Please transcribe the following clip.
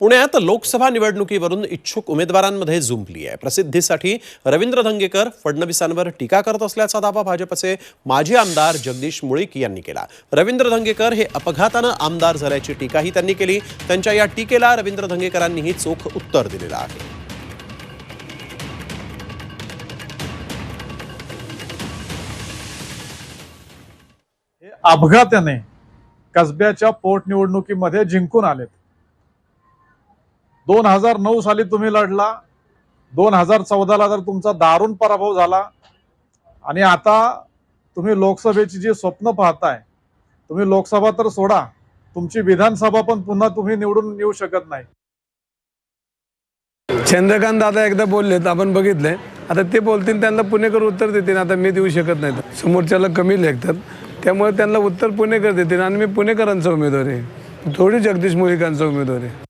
पुण्यात लोकसभा निवडणुकीवरून इच्छुक उमेदवारांमध्ये झुंपली आहे. प्रसिद्धीसाठी रवींद्र धंगेकर फडणवीसांवर टीका करत असल्याचा दावा भाजपचे माजी आमदार जगदीश मुळीक यांनी केला. रवींद्र धंगेकर हे अपघातानं आमदार झाल्याची टीकाही त्यांनी केली. त्यांच्या या टीकेला रवींद्र धंगेकरांनीही चोख उत्तर दिलेलं आहे. अपघाताने कसब्याच्या पोटनिवडणुकीमध्ये जिंकून आलेत. दोन हजार नऊ साली तुम्ही लढला. दोन हजार चौदाला तर तुमचा दारुण पराभव झाला. आणि आता तुम्ही लोकसभेची जी स्वप्न पाहताय तुम्ही लोकसभा तर सोडा तुमची विधानसभा पण पुन्हा तुम्ही निवडून येऊ शकत नाही. चंद्रकांत दादा एकदा बोललेत आपण बघितले आता ते बोलतील त्यांना पुणेकर उत्तर देतील आता मी देऊ शकत नाही. समोरच्याला कमी लेखतात. त्यामुळे त्यांना उत्तर पुणेकर देतील आणि मी पुणेकरांचा उमेदवार आहे. थोडी जगदीश मुळीकांचा उमेदवार आहे.